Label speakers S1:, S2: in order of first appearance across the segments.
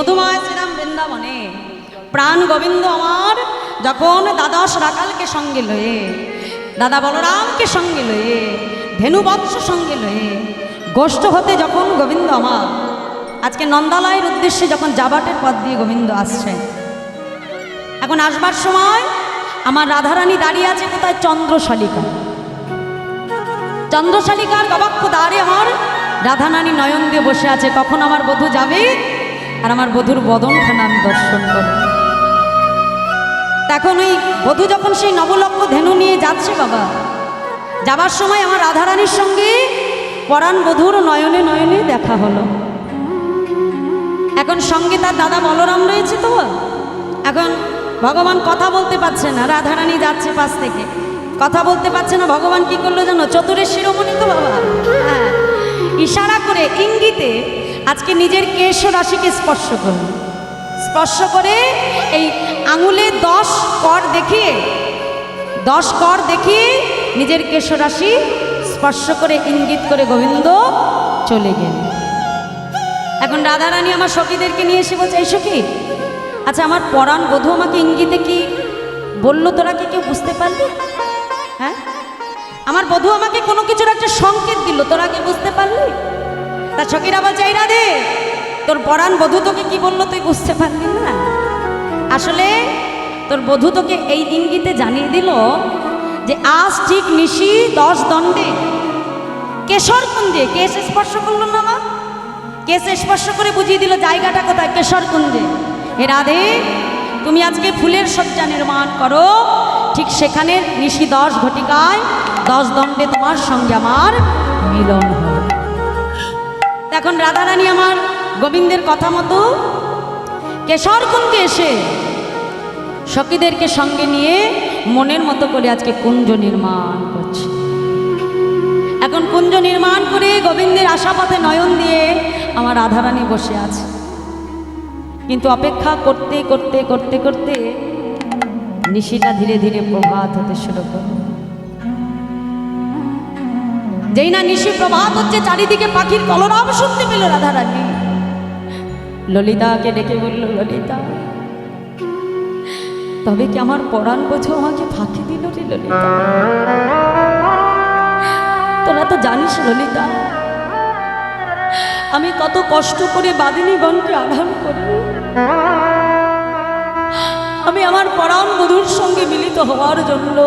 S1: মধুময় শ্রীরাম বৃন্দাবনে। প্রাণ গোবিন্দ আমার, যখন দ্বাদশ রাকালকে সঙ্গে লয়ে, দাদা বলরামকে সঙ্গে লয়ে, ধেনুবৎস সঙ্গে লয়ে, গোষ্ঠ হতে যখন গোবিন্দ আমার, আজকে নন্দালয়ের উদ্দেশ্যে যখন জাবাটের পথ দিয়ে গোবিন্দ আসছে এখন আসবার সময় আমার রাধারানী দাঁড়িয়ে আছে কোথায়? চন্দ্রশালিকা। চন্দ্রশালিকার গবাক্ষ দ্বারে আমার রাধারানী নয়ন দিয়ে বসে আছে, কখন আমার বধূ যাবে? আর আমার বধুর বদনখানা আমি দর্শন করব এখন ওই বধূ যখন সেই নবলক্ষ ধেনু নিয়ে যাচ্ছে বাবা, যাবার সময় আমার রাধারানীর সঙ্গে পরাণ বধূর নয়নে নয়নে দেখা হলো। এখন সঙ্গে তার দাদা বলরাম রয়েছে তো। এখন ভগবান কথা বলতে পারছে না, রাধারানী যাচ্ছে পাশ থেকে। কথা বলতে পারছে না, ভগবান কি করল জানো? চতুরের শিরোমণি তো বাবা। হ্যাঁ ইশারা করে ইঙ্গিতে আজকে নিজের কেশ রাশিকে স্পর্শ করল স্পর্শ করে এই আঙুলে দশ কর দেখিয়ে, দশ কর দেখিয়ে নিজের কেশ রাশি স্পর্শ করে ইঙ্গিত করে গোবিন্দ চলে গেল। এখন রাধারানী আমার সখীদেরকে নিয়ে এসে বলছে, এই সখী আচ্ছা আমার পরাণ বধূ আমাকে ইঙ্গিতে কি বলল তোরা কি কেউ বুঝতে পারলি? হ্যাঁ? আমার বধূ আমাকে কোনো কিছুর একটা সংকেত দিল, তোরা কি বুঝতে পারলি? তার সখীরা বলছে, এই রাধে, তোর পরাণ বধূ তোকে কি বলল তুই বুঝতে পারলি না? আসলে তোর বধূ তোকে এই ইঙ্গিতে জানিয়ে দিল যে আজ ঠিক নিশি দশ দণ্ডে কেশর কুঞ্জে কেশ স্পর্শ করল না মা? কেশ স্পর্শ করে বুঝিয়ে দিল জায়গাটা কোথায়? কেশর কুঞ্জে হে রাধে, তুমি আজকে ফুলের সজ্জা নির্মাণ করো। ঠিক সেখানে নিশি দশ ঘটিকায় দশ দণ্ডে তোমার সঙ্গে আমার মিলন হবে এখন রাধারানী আমার গোবিন্দের কথা মতো কেশর কুঞ্জে এসে সখীদেরকে সঙ্গে নিয়ে মনের মতো করে আজকে কুঞ্জ নির্মাণ করছে। এখন কুঞ্জ নির্মাণ করে গোবিন্দের আশাপথে নয়ন দিয়ে আমার রাধারানী বসে আছে। কিন্তু অপেক্ষা করতে করতে করতে করতে নিশিটা ধীরে ধীরে প্রভাত হতে শুরু করল। যেই না নিশি প্রভাত হচ্ছে, চারিদিকে পাখির কলরব শুনতে পেল রাধারানী। ললিতাকে ডেকে বলল, ললিতা, তবে কি আমার পরাণ বোঝো আমাকে ফাঁকি দিল রে ললিতা? তোরা তো জানিস ললিতা, আমি কত কষ্ট করে বাদিনীগণকে আধান করি। আমি আমার পরাণ বধুর সঙ্গে মিলিত হওয়ার জন্য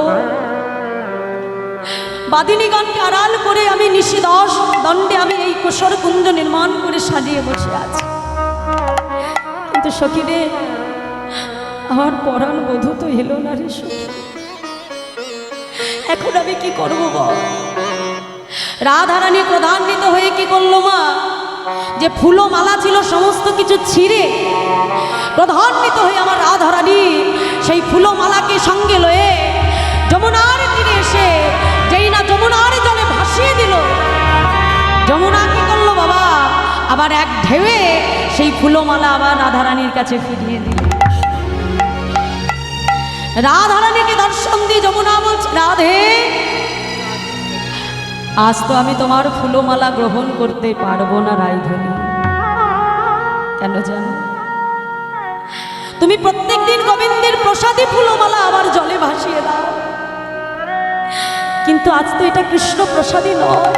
S1: বাদিনীগণকে আড়াল করে আমি নিশিদশ দণ্ডে আমি এই কুশর কুঞ্জ নির্মাণ করে সাজিয়ে বসে আছি। কিন্তু সখীরে, আমার পরাণ বধূ তো এলো না রে এখন আমি কি করব বল রাধারানী প্রধান্বিত হয়ে কি করল মা? যে ফুলো মালা ছিল সমস্ত কিছু ছিঁড়ে প্রধান্বিত হয়ে আমার রাধারানী সেই ফুলো মালাকে সঙ্গে লয়ে যমুনার তীরে এসে যেই না যমুনার জলে ভাসিয়ে দিল। যমুনা কি করল বাবা? আবার এক ঢেউয়ে সেই ফুলোমালা আবার রাধারানীর কাছে ফিরিয়ে দিল। রাধারানীকে দর্শন দিয়ে যমুনা বলছে, রাধে, আজ তো আমি তোমার ফুলমালা গ্রহণ করতে পারব না রাইধনী কেন জানো? তুমি প্রত্যেক দিন গোবিন্দের প্রসাদী ফুলমালা আবার জলে ভাসিয়ে দাও। কিন্তু আজ তো এটা কৃষ্ণ প্রসাদী নয়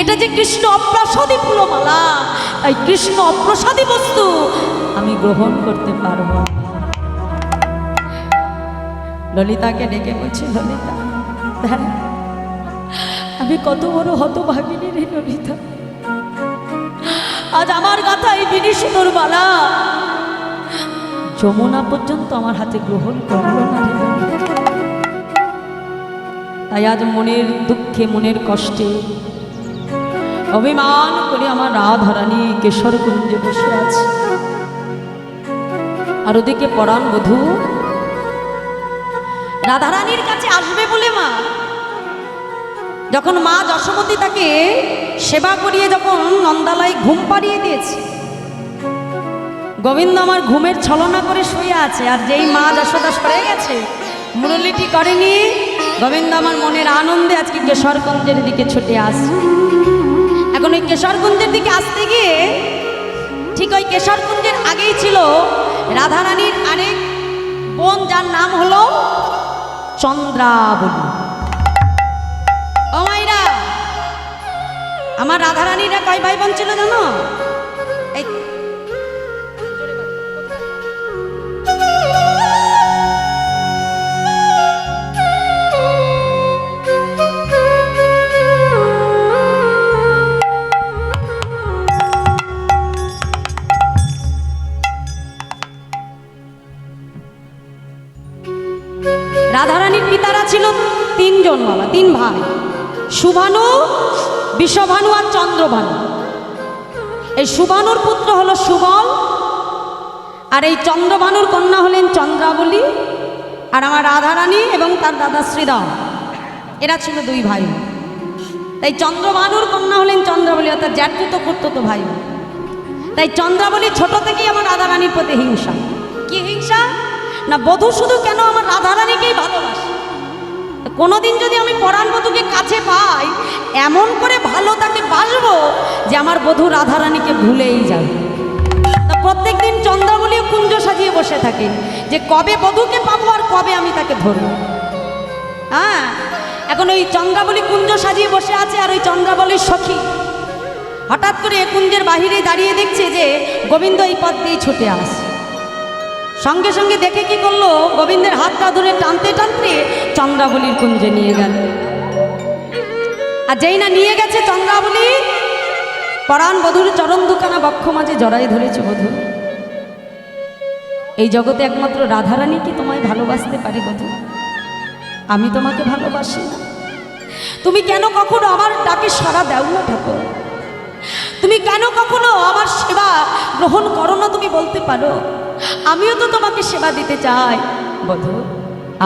S1: এটা যে কৃষ্ণ অপ্রসাদী ফুলমালা তাই কৃষ্ণ অপ্রসাদী বস্তু আমি গ্রহণ করতে পারব। ললিতাকে ডেকে বলছি, ললিতা আমি কত বড় হতভাগিনী রে ললিতা আজ আমার গাথা এই বিনি সুন্দর বালা যমুনা পর্যন্ত আমার হাতে গ্রহণ করল না। তাই আজ মনের দুঃখে, মনের কষ্টে অভিমান করে আমার রাধারানী কেশর কুঞ্জে বসে আছে। আর ওদিকে পরাণ বধূ রাধারানীর কাছে আসবে বলে মা। যখন মা যশোমতী তাকে সেবা করিয়ে যখন নন্দালয় ঘুম পাড়িয়ে দিয়েছে, গোবিন্দ আমার ঘুমের ছলনা করে শুয়ে আছে। আর যেই মা যশোদা সরে গেছে, মুরলিটি করেনি গোবিন্দ, আমার মনের আনন্দে আজকে কেশরগঞ্জের দিকে ছুটে আসছে। এখন ওই কেশরগঞ্জের দিকে আসতে গিয়ে ঠিক ওই কেশরকুঞ্জের আগেই ছিল রাধারানীর আরেক বোন, যার নাম হলো চন্দ্রাবলী। মাইরা, আমার রাধারানীরা কয় ভাই বোন ছিল জানো? সুভানু, বিষভানু আর চন্দ্রভানু। এই সুভানুর পুত্র হলো সুবল, আর এই চন্দ্রভানুর কন্যা হলেন চন্দ্রাবলী, আর আমার রাধারানী এবং তার দাদা শ্রীরাম এরা ছিল দুই ভাই। তাই চন্দ্রভানুর কন্যা হলেন চন্দ্রাবলী, অর্থাৎ জ্যাঠপুত করতো ভাই। তাই চন্দ্রাবলী ছোট থেকেই আমার রাধারানীর প্রতি হিংসা। কি হিংসা? না বধূ শুধু কেন আমার তো কোনোদিন যদি আমি পরাণ বধূকে কাছে পাই, এমন করে ভালো তাকে বাসবো যে আমার বধূ রাধারানীকে ভুলেই যাবে। তা প্রত্যেক দিন চন্দ্রাবলী কুঞ্জ সাজিয়ে বসে থাকে যে কবে বধূকে পাবো আর কবে আমি তাকে ধরবো। হ্যাঁ এখন ওই চন্দ্রাবলী কুঞ্জ সাজিয়ে বসে আছে আর ওই চন্দ্রাবলীর সখী। হঠাৎ করে কুঞ্জের বাহিরে দাঁড়িয়ে দেখছে যে গোবিন্দ এই পথ দিয়ে ছুটে আসে সঙ্গে সঙ্গে দেখে কি করল? গোবিন্দের হাতটা ধরে টানতে টানতে চন্দ্রাবলীর কুঞ্জে নিয়ে গেল। আর যেই না নিয়ে গেছে চন্দ্রাবলী, পরাণ বধুর চরণ দুখানা বক্ষ মাঝে জড়াই ধরেছে বধূ। এই জগতে একমাত্র রাধারানী কি তোমায় ভালোবাসতে পারে বধূ? আমি তোমাকে ভালোবাসি না। তুমি কেন কখনো আমার ডাকে সাড়া দাও না ঠাকুর? তুমি কেন কখনো আমার সেবা গ্রহণ করো না তুমি বলতে পারো? আমিও তো তোমাকে সেবা দিতে চাই। বধু,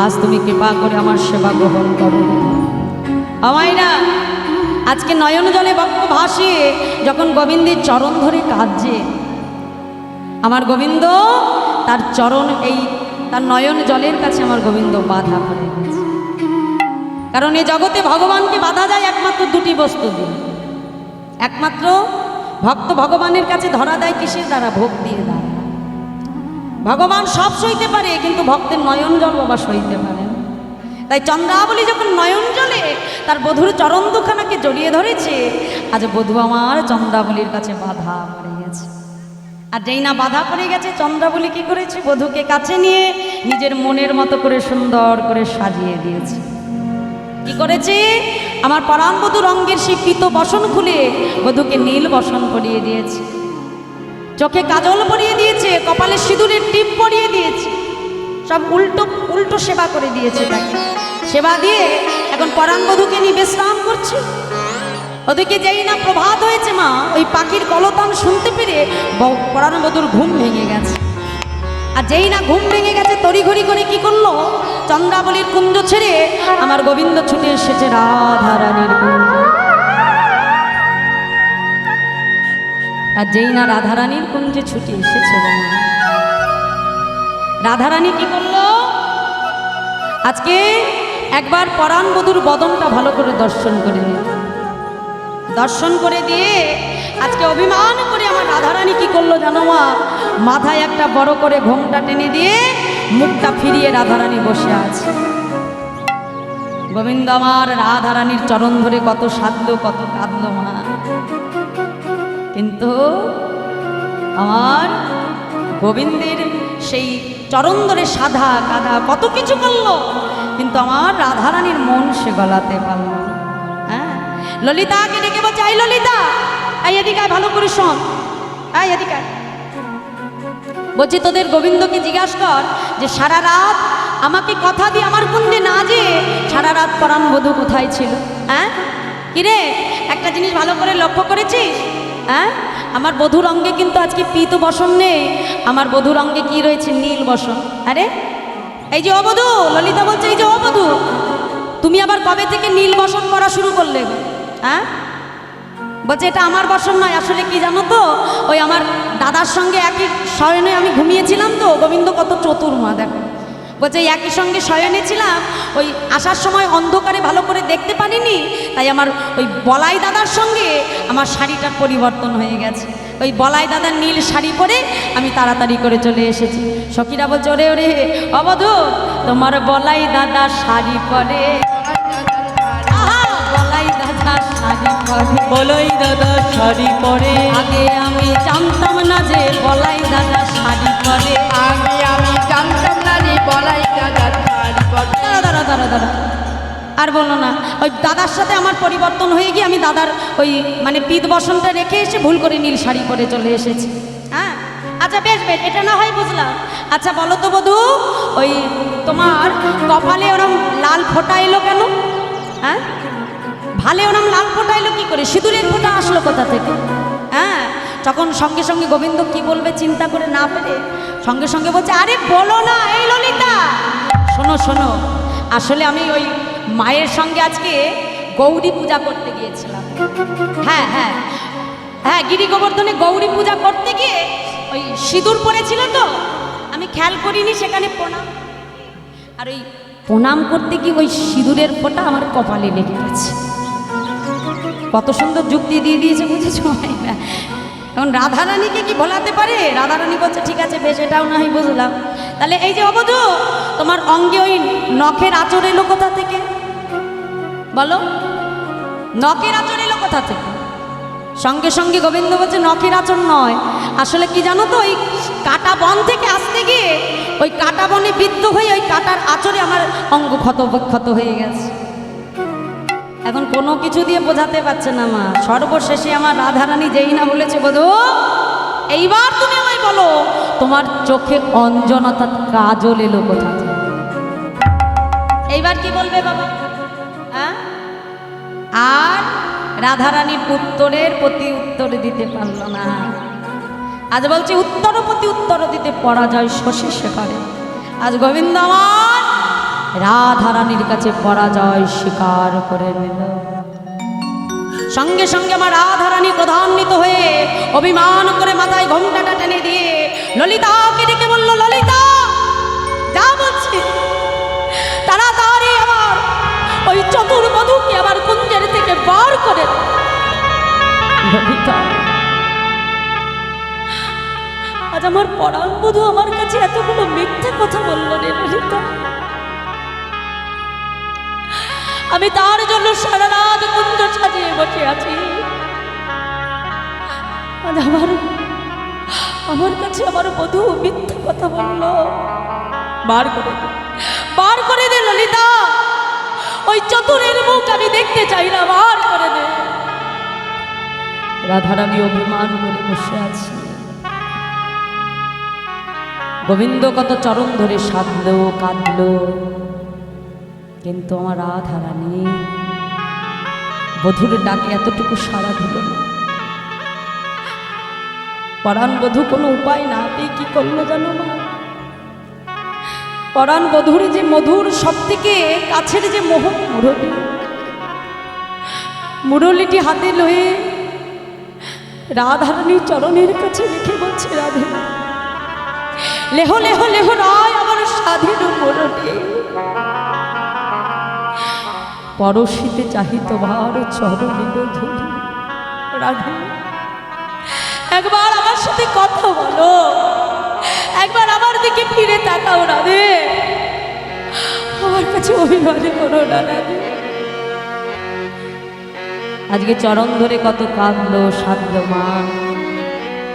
S1: আজ তুমি কৃপা করে আমার সেবা গ্রহণ করো। আমায় না, আজকে নয়ন জলে বক্ষ ভাসিয়ে যখন গোবিন্দের চরণ ধরে কাঁদছে, আমার গোবিন্দ তার চরণ এই, তার নয়ন জলের কাছে আমার গোবিন্দ বাধা করে কারণ এই জগতে ভগবানকে বাধা যায় একমাত্র দুটি বস্তু দিয়ে। একমাত্র ভক্ত ভগবানের কাছে ধরা দেয় কিসের দ্বারা? ভোগ দিয়ে দ্বারা। ভগবান সব সইতে পারে, কিন্তু ভক্তের নয়ন জল বাবা সইতে পারে তাই চন্দ্রাবলী যখন নয়ন জলে, তার বধুর চরণ দুখানাকে জড়িয়ে ধরেছে, আজ বধু আমার চন্দ্রাবলীর কাছে বাধা পড়ে গেছে। আর যেই না বাধা পড়ে গেছে, চন্দ্রাবলী কি করেছে? বধূকে কাছে নিয়ে নিজের মনের মতো করে সুন্দর করে সাজিয়ে দিয়েছে। কি করেছে? আমার পরাণবধূ রঙ্গের সেই পিত বসন খুলে বধূকে নীল বসন করিয়ে দিয়েছে। চোখে কাজল পরিয়ে দিয়েছে, কপালে সিঁদুরের টিপ পরিয়ে দিয়েছে। সব উল্টো উল্টো সেবা করে দিয়েছে তাকে। সেবা দিয়ে এখন পরাণবধূকে নিয়ে বিশ্রাম করছে। ওদিকে যেই না প্রভাত হয়েছে মা, ওই পাখির কলতান শুনতে পেরে পরাণবধূর ঘুম ভেঙে গেছে। আর যেই না ঘুম ভেঙে গেছে, তড়িঘড়ি করে কি করল? চন্দ্রাবলীর কুঞ্জ ছেড়ে আমার গোবিন্দ ছুটে এসেছে রাধা রানীর কুঞ্জ। আর যেই না রাধারানীর কুঞ্জে ছুটি এসেছে রাধারানী কি করল? আজকে একবার পরাণ বধুর বদনটা ভালো করে দর্শন করে নিল। দর্শন করে দিয়ে আজকে অভিমান করে আমার রাধারানী কি করল জানো মা? মাথায় একটা বড় করে ঘোমটা টেনে দিয়ে মুখটা ফিরিয়ে রাধারানী বসে আছে। গোবিন্দ আমার রাধারানীর চরণ ধরে কত সাধলো, কত কাঁদলো মা। কিন্তু আমার গোবিন্দের সেই চরণ ধরে সাধা কাদা কত কিছু করল, কিন্তু আমার রাধারানীর মন সে গলাতে পারল। হ্যাঁ? ললিতাকে ডেকে বলছে আই ললিতা আই এদিকে ভালো করে শোন। আই এদিকে বলছি, তোদের গোবিন্দকে জিজ্ঞাসা কর যে সারা রাত আমাকে কথা দিয়ে আমার কুঞ্জে না যে সারা রাত পরাণ বধূ কোথায় ছিল? হ্যাঁ? কিরে, একটা জিনিস ভালো করে লক্ষ্য করেছিস? হ্যাঁ? আমার বধুর অঙ্গে কিন্তু আজকে পিত বসন নেই। আমার বধুর অঙ্গে কি রয়েছে? নীল বসন। আরে? এই যে অবধু ললিতা বলছে, এই যে অবধু তুমি আবার কবে থেকে নীল বসন করা শুরু করলে? হ্যাঁ? বলছে, এটা আমার বসন নয়, আসলে কি জানো তো? ওই আমার দাদার সঙ্গে একই শয়নে আমি ঘুমিয়েছিলাম তো। গোবিন্দ কত চতুর মা, দেখো। বলছে একই সঙ্গে শয়নে ছিলাম ওই আসার সময় অন্ধকারে ভালো করে দেখতে পারিনি তাই আমার ওই বলাই দাদার সঙ্গে আমার শাড়িটার পরিবর্তন হয়ে গেছে। ওই বলাই দাদার নীল শাড়ি পরে আমি তাড়াতাড়ি করে চলে এসেছি। সখীরা বলছে ওরে ওরে অবধ তোমার বলাই দাদা শাড়ি পরে। আহা, বলাই দাদা শাড়ি পরে।
S2: বলাই দাদা শাড়ি পরে।
S1: আগে আমি জানতাম না যে বলাই দাদা শাড়ি পরে।
S3: আগে
S1: দাঁড়া। আর বলো না, ওই দাদার সাথে আমার পরিবর্তন হয়ে গিয়ে আমি দাদার ওই মানে পিত বসনটা রেখে এসে ভুল করে নীল শাড়ি পরে চলে এসেছি। হ্যাঁ? আচ্ছা বেশ বেশ, এটা না হয় বুঝলাম। আচ্ছা বলো তো বধু, ওই তোমার কপালে ওরম লাল ফোটা এলো কেন? হ্যাঁ? ভালে ওরম লাল ফোঁটা এলো কি করে? সিঁদুরের ফোঁটা আসলো কোথা থেকে? হ্যাঁ? তখন সঙ্গে সঙ্গে গোবিন্দ কি বলবে চিন্তা করে না পেরে সঙ্গে সঙ্গে বলছে, আরে বলো না, এই ললিতা। শোনো শোনো, আসলে আমি ওই মায়ের সঙ্গে আজকে গৌরী পূজা করতে গিয়েছিলাম। হ্যাঁ হ্যাঁ হ্যাঁ গিরি গোবর্ধনে গৌরী পূজা করতে গিয়ে ওই সিঁদুর পড়েছিল তো, আমি খেয়াল করিনি সেখানে প্রণাম। আর ওই প্রণাম করতে গিয়ে ওই সিঁদুরের ফোঁটা আমার কপালে লেগে গেছে। কত সুন্দর যুক্তি দিয়ে দিয়েছে, বুঝেছ? এখন রাধারানীকে কি ভোলাতে পারে? রাধারানী বলছে, ঠিক আছে বেশ, এটাও না হয় বুঝলাম। তাহলে এই যে অবধু, তোমার অঙ্গে ওই নখের আচর এলো কোথা থেকে? বলো। নখের আচর এলো কোথা থেকে? সঙ্গে সঙ্গে গোবিন্দ বলছে, নখের আচর নয়। আসলে কি জানো তো, ওই কাটা বন থেকে আসতে গিয়ে ওই কাটা বনে বিদ্ধ হয়ে ওই কাটার আচরে আমার অঙ্গ ক্ষত ক্ষত হয়ে গেছে। এখন কোনো কিছু দিয়ে বোঝাতে পারছে না মা। সর্বশেষে আমার রাধারানী যেই না বলেছে, বোধ, এইবার তুমি আমায় বলো, তোমার চোখে অঞ্জন অর্থাৎ কাজল এলো কোথা এইবার কি বলবে বাবা? হ্যাঁ আর রাধারানীর উত্তরের প্রতি উত্তর দিতে পারল না। আজ বলছি, উত্তর প্রতি উত্তর দিতে পরাজয় শশী শেখারে আজ গোবিন্দ আমার রাধারানীর কাছে পরাজয় স্বীকার করে নিল। সঙ্গে সঙ্গে আমার রাধারানী প্রধান্বিত হয়ে অভিমান করে মাথায় ঘোমটাটা টেনে দিয়ে, ললিতাকে ডেকে বলল, ললিতা, যা বলছি, তাড়াতাড়ি আমার ওই চতুর্বধূকে আমার কুঞ্জের থেকে বার করে ললিতা, আজ আমার পরাণ বধূ আমার কাছে এতগুলো মিথ্যে কথা বলল রে ললিতা। আমি তার জন্য সারা রাত কুঞ্জ সাজিয়ে বসে আছি। আমার আমার কাছে আমার বধূ মিথ্যে কথা বলল। বার করে বার করে দে ললিতা। ওই চতুরের মুখ আমি দেখতে চাই না, বার করে দে। রাধারানী অভিমান করে বসে আছে। গোবিন্দ কত চরণ ধরে সাধলো, কাঁদলো। কিন্তু আমার রাধারানী, বধুর ডাকে এতটুকু সাড়া দিল না। পরাণ বধূ কোনো উপায় না পেয়ে কি করল জানো মা? পরাণ বধুর যে মধুর সব থেকে কাছের যে মোহ মুরলি, মুরলিটি হাতে লয়ে রাধারানী চরণের কাছে রেখে বলছে, রাধে, লেহ লেহ লেহ, রায়, আমার স্বাধীন মুরলি। পরশিতে চাহি তোমার চরণের ধুলি রাধে, একবার আমার সাথে কথা বলো। একবার আমার দিকে ফিরে তাকাও রাধে। আমার কাছে অভিমানে করো না রাধে। আজকে চরণ ধরে কত কাঁদলো সাধল মা,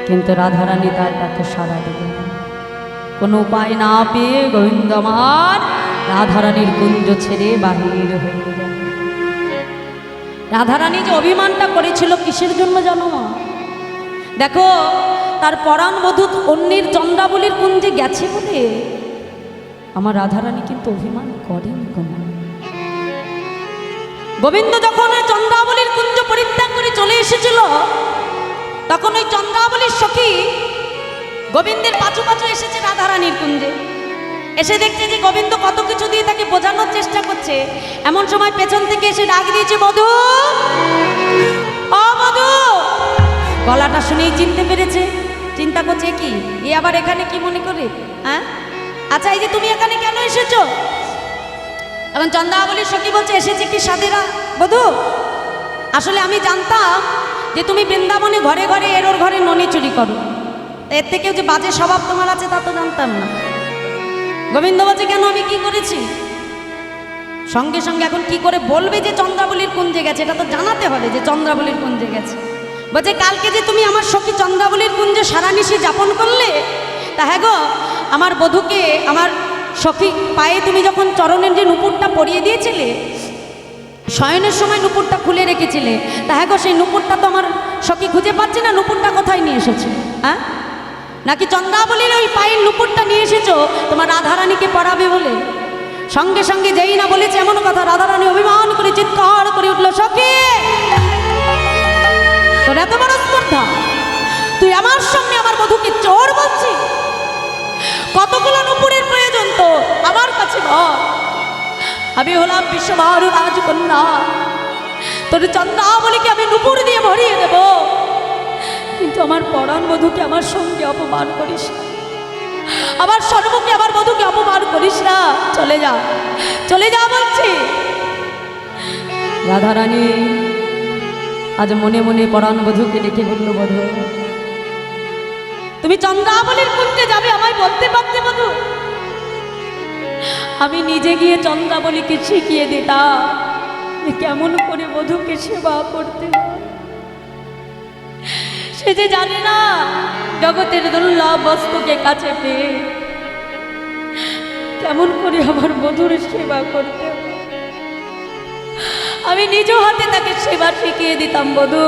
S1: কিন্তু রাধারানী তার ডাকে সাড়া দিল কোনো উপায় না পেয়ে গোবিন্দ আমার রাধারানীর কুঞ্জ ছেড়ে বাহির হয়ে রাধারানী যে অভিমানটা করেছিল, কিসের জন্য জানো মা? দেখো, তার পরাণ বধূ অন্যের চন্দ্রাবলীর কুঞ্জে গেছে বলে আমার রাধারানী কিন্তু অভিমান করেন কোনো গোবিন্দ যখন ওই চন্দ্রাবলীর কুঞ্জ পরিত্যাগ করে চলে এসেছিল, তখন ওই চন্দ্রাবলীর সখী গোবিন্দের পাঁচু পাঁচু এসেছে রাধারানীর কুঞ্জে। এসে দেখছে যে গোবিন্দ কত কিছু দিয়ে তাকে বোঝানোর চেষ্টা করছে। এমন সময় পেছন থেকে এসে ডাক দিয়েছে, মধু! ও, মধু! গলাটা শুনেই চিনতে পেরেছে। চিন্তা করছে কি? এ আবার এখানে কি মনে করে? হ্যাঁ? আচ্ছা এই যে তুমি এখানে কেন এসেছ? এখন চন্দ্রাবলীর সখী বলছে, এসেছে কি সাধেরা? বধু আসলে আমি জানতাম যে তুমি বৃন্দাবনে ঘরে ঘরে এর ঘরে ননি চুরি করো। এর থেকেও যে বাজে স্বভাব তোমার আছে তা তো জানতাম না। গোবিন্দ বলছে কেন আমি কি করেছি? সঙ্গে সঙ্গে এখন কি করে বলবে যে চন্দ্রাবলীর কুঞ্জে গেছে? এটা তো জানাতে হবে যে চন্দ্রাবলীর কুঞ্জে গেছে। বলছে, কালকে যে তুমি আমার সখী চন্দ্রাবলীর কুঞ্জে সারানিশি যাপন করলে, তা হ্যাঁ গো, আমার বধূকে, আমার সখী পায়ে তুমি যখন চরণের যে নুপুরটা পরিয়ে দিয়েছিলে, শয়নের সময় নুপুরটা খুলে রেখেছিলে, তা হ্যাঁ গো, সেই নুপুরটা তো আমার সখী খুঁজে পাচ্ছি না, নুপুরটা কোথায় নিয়ে এসেছে? হ্যাঁ? নাকি চন্দ্রাবলীর ওই পায়ের নুপুরটা নিয়ে এসেছ? তোমার রাধারানীকে পড়াবে বলে। সঙ্গে সঙ্গে যেই না বলেছে এমন কথা, রাধারানী অভিমান করে, চিৎকার করে উঠল, সখী, তোর এত বড় স্পর্ধা। তুই আমার সামনে আমার বধূকে চোর বলছিস? কতগুলো নুপুরের প্রয়োজন তো আমার কাছে বল। আমি হলাম বিশ্বভারু রাজকন্যা। তোর চন্দ্রাবলীকে আমি নুপুর দিয়ে ভরিয়ে দেব। কিন্তু আমার পরাণ বধূকে আমার সঙ্গে অপমান করিস আমার সর্বকে আমার বধূকে অপমান করিস না। চলে যা চলে যা বলছি। রাধারানী, আজ মনে মনে পরাণ বধূকে ডেকে বলল, বধূ, তুমি চন্দ্রাবলীর কুঞ্জে যাবে, আমায় বলতে পারতে বধূ? আমি নিজে গিয়ে চন্দ্রাবলীকে শিখিয়ে দিতাম কেমন করে বধূকে সেবা করতে হয়। সে যে জানে না জগতের দুর্লভ বস্তুকে কাছে পেয়ে কেমন করে আমার বধুর সেবা করতে আমি নিজ হাতে তাকে সেবা শিখিয়ে দিতাম, বধূ।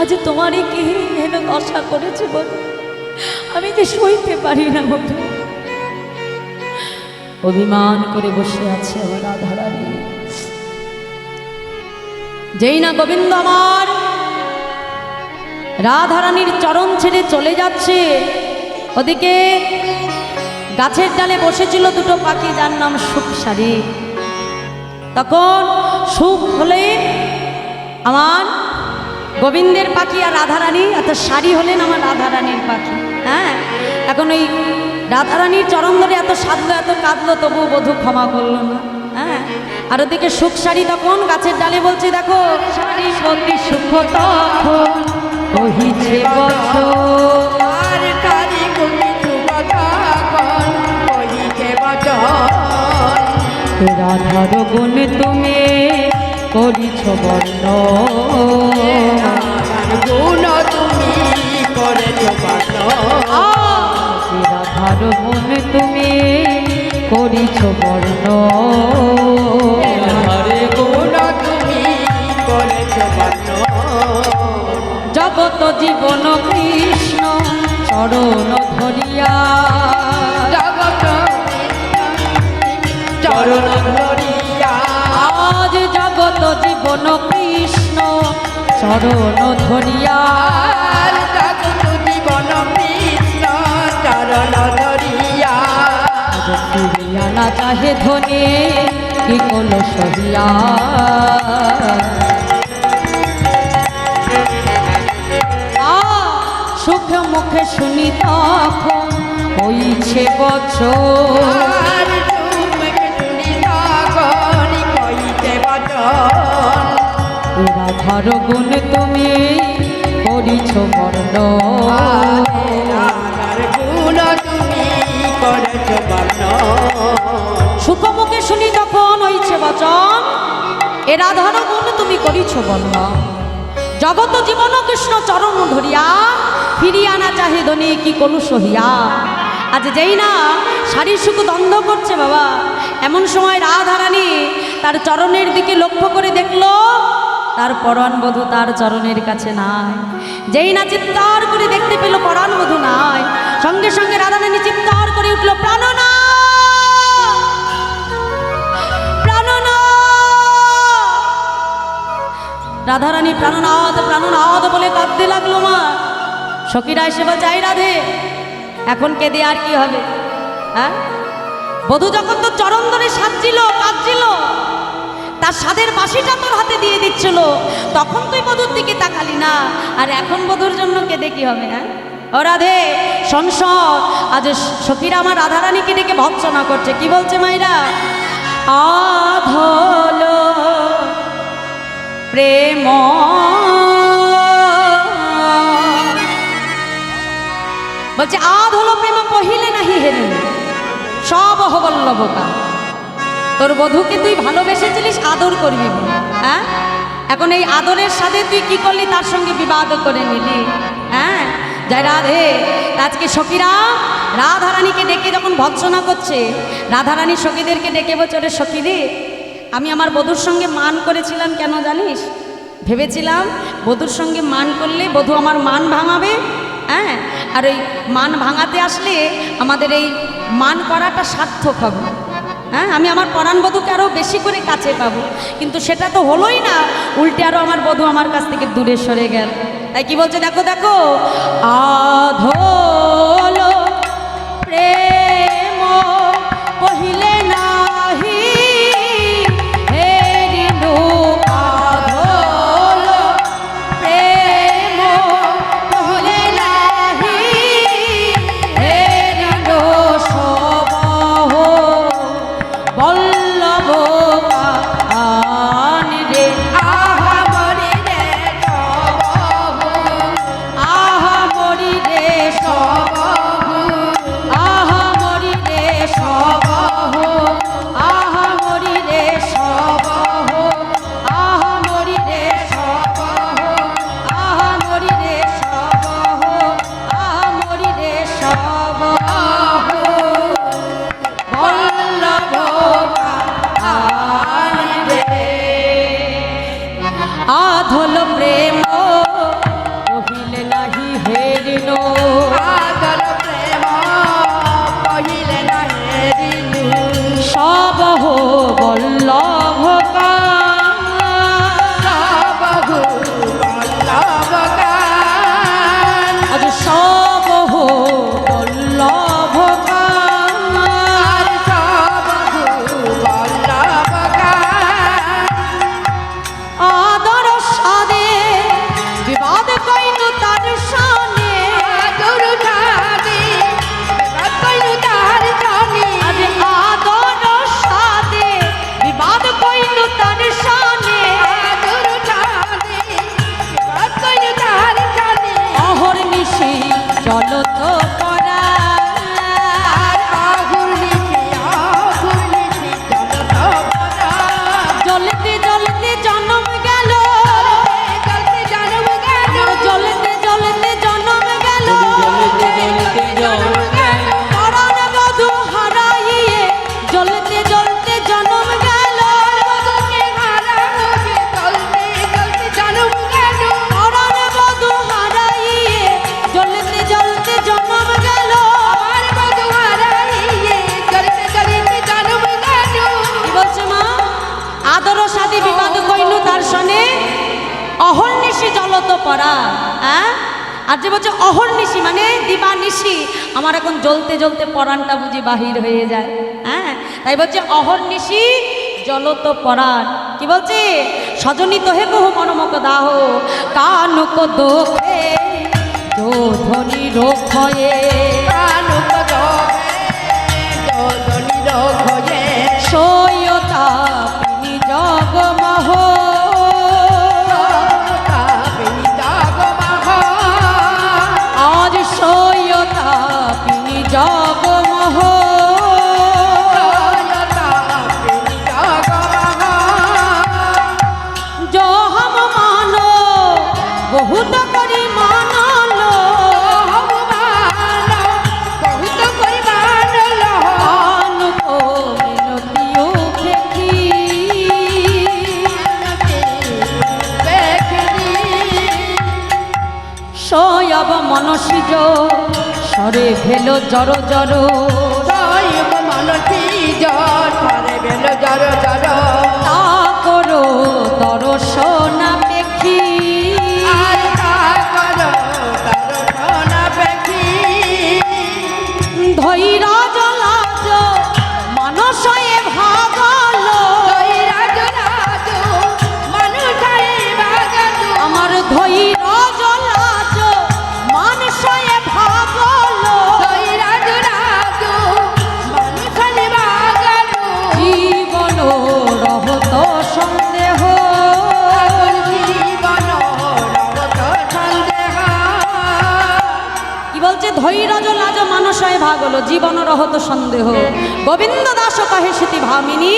S1: আজ তোমারই কি হেন দশা করেছে, বধূ। আমি যে সইতে পারি না, বধূ। অভিমান করে বসে আছে আমার রাধারানী। যেই না গোবিন্দ আমার রাধারানীর চরণ ছেড়ে চলে যাচ্ছে। ওদিকে গাছের ডালে বসেছিল দুটো পাখি, যার নাম সুখ সুখসারি। তখন সুখ হলে আমার গোবিন্দের পাখি আর রাধারানী এত শাড়ি হলেন আমার রাধারানীর পাখি। হ্যাঁ? এখন ওই রাধারানীর চরণ ধরে এত সাধলো, এত কাঁদলো তবুও বধূ ক্ষমা করল না। হ্যাঁ? আর ওদিকে সুখ শাড়ি তখন গাছের ডালে বলছে, দেখো শাড়ি সত্যি সুখ তখন কহিছে বছর
S3: আর কারি সুবদাগন কহিছে বচন
S1: রাধার গুণ তুমি করিছ বর্ণ।
S3: গুণ তুমি করেছ বচন
S1: রাধার গুণ তুমি করিছ বর্ণ।
S2: হরে
S3: গুণ তুমি করেছ
S1: জীবন কৃষ্ণ চরণ ধরিয়া।
S3: জগত চরণ ধরিয়া।
S1: আজ জগত জীবন কৃষ্ণ চরণ ধরিয়া।
S3: জগত জীবন কৃষ্ণ চরণ ধরিয়া।
S1: ফিরিয়া না চাহে ধনে কি কোন সহিয়া সুখে মুখে শুনি তখন হইছে বছর রাধার গুণ তুমি করিছ বর্ণ।
S3: গুণ তুমি করেছ বর্ণন
S1: সুখমুখে শুনি যখন হইছে বচন এ রাধার গুণ তুমি করিছ বর্ণ। জগত জীবন কৃষ্ণ চরণ ধরিয়া ফিরিয়া না চাহে দনে কি কলুষ হইয়া আজ যেই না শাড়ির সুখ দ্বন্দ্ব করছে বাবা, এমন সময় রাধারানী তার চরণের দিকে লক্ষ্য করে দেখল, তার পরাণ বধূ তার চরণের কাছে নাই। যেই না চিৎকার করে দেখতে পেল পরাণ বধূ নাই, সঙ্গে সঙ্গে রাধারানী চিৎকার করে উঠল প্রাণনা প্রাণনা রাধারানী প্রাণনাথ প্রাণনাথ বলে কাঁদতে লাগল মা। সখীরা বলছে "এই রাধে, এখন কেঁদে আর কি হবে? হ্যাঁ? বধূ যখন তো চরণ ধরে সাজছিল, কাঁদছিল, তার স্বাদের বাসিটা তোর হাতে দিয়ে দিচ্ছিল, তখন তুই বধুর দিকে তাকালি না, আর এখন বধুর জন্য কেঁদে কি হবে হ্যাঁ? ও রাধে সংসদ আজ সখীরা আমার রাধারানীকে ডেকে ভৎসনা করছে। কি বলছে মাইরা আধলো প্রেম বলছে, আধ হলো প্রেম, কহিলে নাহি হেরে সব হবল্লবকা তোর বধূকে তুই ভালোবেসেছিলিস, আদর করবি হ্যাঁ? এখন এই আদরের সাথে তুই কি করলি? তার সঙ্গে বিবাদ করে নিলি। হ্যাঁ? জয় রাধে। আজকে সখীরা রাধারানীকে ডেকে যখন ভৎসনা করছে, রাধারানী সখীদেরকে ডেকে বছরে সখী রে আমি আমার বধুর সঙ্গে মান করেছিলাম কেন জানিস? ভেবেছিলাম বধূর সঙ্গে মান করলে বধু আমার মান ভাঙাবে হ্যাঁ? আর ওই মান ভাঙাতে আসলে আমাদের এই মান করাটা সার্থক হবে। হ্যাঁ? আমি আমার পরাণ বধূকে আরও বেশি করে কাছে পাবো। কিন্তু সেটা তো হলোই না। উল্টে আরও আমার বধূ আমার কাছ থেকে দূরে সরে গেল। তাই কি বলছে? দেখো দেখো। আধলো পড়া হ্যাঁ? আর যে বলছে অহর্নিশি মানে দিবা নিশি আমার এখন জ্বলতে জ্বলতে পরাণটা বুঝি বাহির হয়ে যায় হ্যাঁ? তাই বলছে অহর্নিশি জলত পরাণ। কি বলছে? সজনী তোহে কহু মনমক দাহ, কানুক দোখে যোধনি রোখয়ে
S3: কানুক দোহে
S1: সরে ফেলো জড় জর মানসয় জীবন রহত সন্দেহ। গোবিন্দ দাস কহে স্মৃতি ভামিনী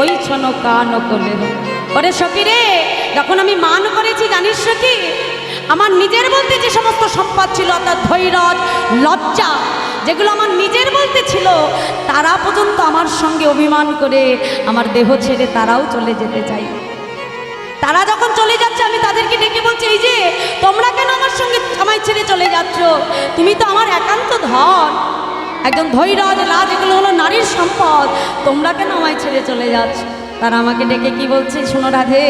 S1: ওই ছন কান কোলে ওরে সখী রে যখন আমি মান করেছি, জানিস সখী, আমার নিজের বলতে যে সমস্ত সম্পদ ছিল, অর্থাৎ ধৈর্য, লজ্জা, যেগুলো আমার নিজের বলতে ছিল, তারা পর্যন্ত আমার সঙ্গে অভিমান করে আমার দেহ ছেড়ে তারাও চলে যেতে চাই তারা যখন চলে যাচ্ছে, আমি তাদেরকে ডেকে বলছি, এই যে, তোমরা কেন আমার সঙ্গে আমায় ছেড়ে চলে যাচ্ছ? তুমি তো আমার একান্ত ধন। একজন ধৈর্য লাজ এগুলো হলো নারীর সম্পদ। তোমরা কেন আমায় ছেড়ে চলে যাচ্ছ? তারা আমাকে ডেকে কি বলছে? শোনো রাধে।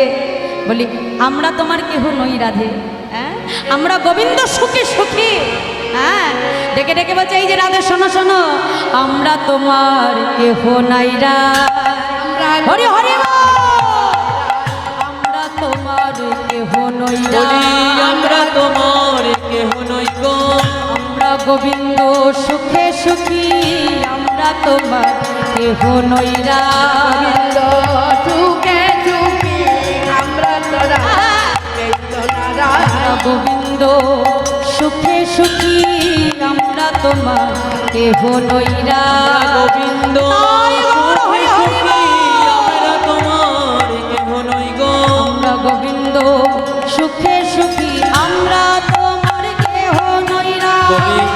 S1: বলি, আমরা তোমার কেহ নই রাধে। হ্যাঁ? আমরা গোবিন্দ সুখে সুখী। হ্যাঁ? ডেকে ডেকে বলছে, এই যে রাধে, শোনো শোনো। আমরা তোমার কেহ নাই রা হরি হরি। আমরা তোমার কেহ নই।
S2: আমরা তোমার কেহ নই
S1: গোবিন্দ সুখে সুখী আমরা তোমার কেহ নই রা।
S3: সুখে সুখী আমরা তোরা
S1: গোবিন্দ সুখে সুখী আমরা তোমার কেহ নই রা।
S2: গোবিন্দ
S1: গোবিন্দ সুখে সুখী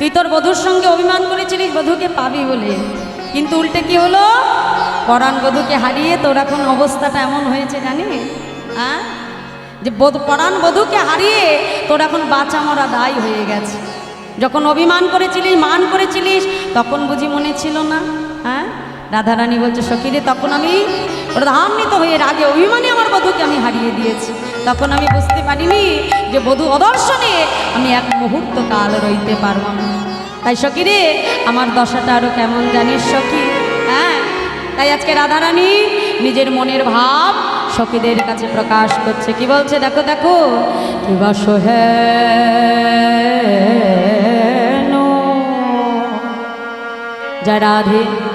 S1: তুই তোর বধুর সঙ্গে অভিমান করেছিলিস, বধূকে পাবি বলে। কিন্তু উল্টে কি হলো? পরাণ বধূকে হারিয়ে তোর এখন অবস্থাটা এমন হয়েছে জানি হ্যাঁ যে বধূ- পরাণ বধূকে হারিয়ে তোর এখন বাঁচা মরা দায় হয়ে গেছে। যখন অভিমান করেছিলিস, মান করেছিলিস, তখন বুঝি মনে ছিল না। হ্যাঁ রাধারানী বলছে, সখীরে, তখন আমি প্রধান্বিত হয়ে রাগে অভিমানে আমার বধূকে আমি হারিয়ে দিয়েছি। তখন আমি বুঝতে পারিনি যে বধূ অদর্শনে আমি এক মুহূর্ত কাল রইতে পারব না। তাই সখীরে আমার দশাটা আরও কেমন জানিস সখী? হ্যাঁ তাই আজকে রাধারানী নিজের মনের ভাব সখীদের কাছে প্রকাশ করছে। কি বলছে? দেখো দেখো। কি বাস যা রাধে।